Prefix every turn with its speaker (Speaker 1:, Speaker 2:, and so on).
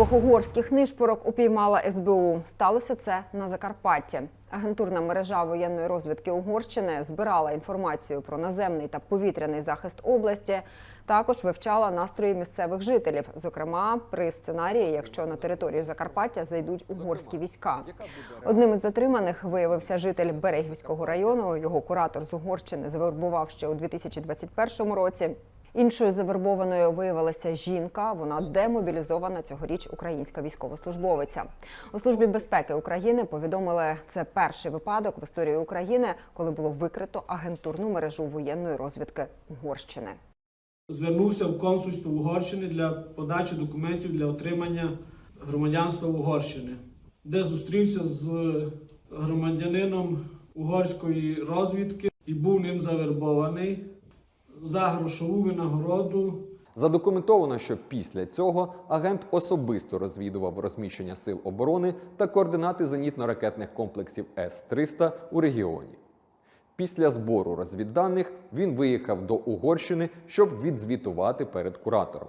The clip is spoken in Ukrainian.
Speaker 1: Двох угорських нишпорок упіймала СБУ. Сталося це на Закарпатті. Агентурна мережа воєнної розвідки Угорщини збирала інформацію про наземний та повітряний захист області. Також вивчала настрої місцевих жителів, зокрема при сценарії, якщо на територію Закарпаття зайдуть угорські війська. Одним із затриманих виявився житель Берегівського району. Його куратор з Угорщини завербував ще у 2021 році. Іншою завербованою виявилася жінка. Вона демобілізована цьогоріч українська військовослужбовиця. У службі безпеки України повідомили, це перший випадок в історії України, коли було викрито агентурну мережу воєнної розвідки Угорщини.
Speaker 2: Звернувся в консульство Угорщини для подачі документів для отримання громадянства Угорщини, де зустрівся з громадянином угорської розвідки і був ним завербований за грошову винагороду
Speaker 3: Задокументовано, що після цього агент особисто розвідував розміщення сил оборони та координати зенітно-ракетних комплексів С-300 у регіоні. Після збору розвідданих він виїхав до Угорщини, щоб відзвітувати перед куратором.